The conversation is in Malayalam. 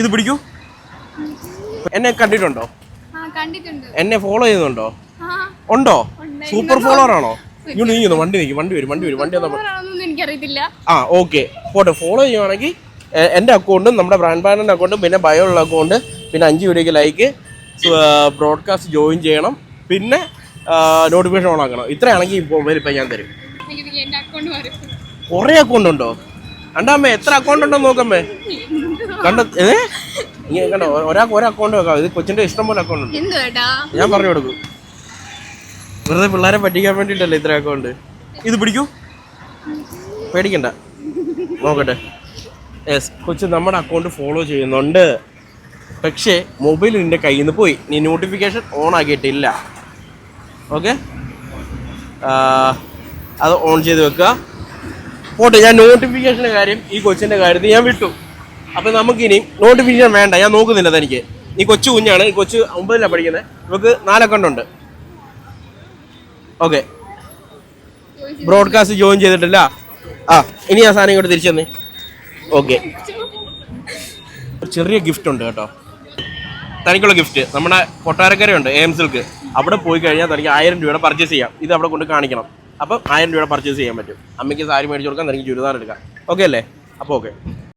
ഇത് പിടിക്കൂ. എന്നെ കണ്ടിട്ടുണ്ടോ? എന്നെ ഫോളോ ചെയ്യുന്നുണ്ടോ? ഉണ്ടോ? സൂപ്പർ ഫോളോവർ ആണോ? ഇങ്ങോട്ട് നീങ്ങുന്നു. വണ്ടി നീക്കി വണ്ടി വരും വണ്ടി വരും വണ്ടി എനിക്കറിയത്തില്ല. ആ ഓക്കെ പോട്ടെ ഫോളോ ചെയ്യുവാണെങ്കിൽ എന്റെ എന്റെ അക്കൗണ്ടും നമ്മുടെ ബ്രാൻഡ് പാനലിന്റെ അക്കൗണ്ടും പിന്നെ ബയോ ഉള്ള അക്കൗണ്ട് പിന്നെ അഞ്ച് വീഡിയോക്ക് ലൈക്ക് ബ്രോഡ്കാസ്റ്റ് ജോയിൻ ചെയ്യണം. പിന്നെ നോട്ടിഫിക്കേഷൻ ഓൺ ആക്കണം. ഇത്രയാണെങ്കിൽ ഇപ്പോൾ മൊബൈൽ ഇപ്പം ഞാൻ തരും. കുറേ അക്കൗണ്ട് ഉണ്ടോ? കണ്ടമ്മേ എത്ര അക്കൗണ്ട് ഉണ്ടോ നോക്കമ്മേ? കണ്ട ഏ? ഇങ്ങനെ കണ്ട? ഒരാൾക്ക് ഒരു അക്കൗണ്ട് വെക്കാം. ഇത് കൊച്ചിന്റെ ഇഷ്ടം പോലെ അക്കൗണ്ട് ഉണ്ട്. ഞാൻ പറഞ്ഞു കൊടുക്കും. വെറുതെ പിള്ളേരെ പറ്റിക്കാൻ വേണ്ടിയിട്ടല്ലേ ഇത്ര അക്കൗണ്ട് ഇത് പിടിക്കൂ. പേടിക്കണ്ട. നോക്കട്ടെ. യെസ് കൊച്ചു നമ്മുടെ അക്കൗണ്ട് ഫോളോ ചെയ്യുന്നുണ്ട്. പക്ഷേ മൊബൈൽ നിന്റെ കയ്യിൽ നിന്ന് പോയി. നീ നോട്ടിഫിക്കേഷൻ ഓൺ ആക്കിയിട്ടില്ല. ഓക്കെ അത് ഓൺ ചെയ്ത് വെക്കുക. പോട്ടെ ഞാൻ നോട്ടിഫിക്കേഷന്റെ കാര്യം ഈ കൊച്ചിന്റെ കാര്യത്തിൽ ഞാൻ വിട്ടു. അപ്പം നമുക്കിനി നോട്ടിഫിക്കേഷൻ വേണ്ട ഞാൻ നോക്കുന്നില്ല തനിക്ക്. ഈ കൊച്ചു കുഞ്ഞാണ് ഈ കൊച്ചു ഒമ്പതിലാണ് പഠിക്കുന്നത് നമുക്ക് നാലക്കൗണ്ടുണ്ട് ഓക്കെ ബ്രോഡ്കാസ്റ്റ് ജോയിൻ ചെയ്തിട്ടില്ല. ആ ഇനി ആ സാധനം ഇങ്ങോട്ട് തിരിച്ചു തന്നെ. ഓക്കെ ചെറിയ ഗിഫ്റ്റ് ഉണ്ട് കേട്ടോ. തനിക്കുള്ള ഗിഫ്റ്റ് നമ്മുടെ കൊട്ടാരക്കരയുണ്ട് എയിംസിൽക്ക് സിൽക്ക് അവിടെ പോയി കഴിഞ്ഞാൽ തനിക്ക് ആയിരം രൂപയുടെ പർച്ചേസ് ചെയ്യാം. ഇത് അവിടെ കൊണ്ട് കാണിക്കണം. അപ്പം ആയിരം രൂപയുടെ പർച്ചേസ് ചെയ്യാൻ പറ്റും. അമ്മയ്ക്ക് സാരി മേടിച്ച് കൊടുക്കാം തനിക്ക് ചുരിദാർ എടുക്കാം. ഓക്കെ അല്ലേ? അപ്പോൾ ഓക്കെ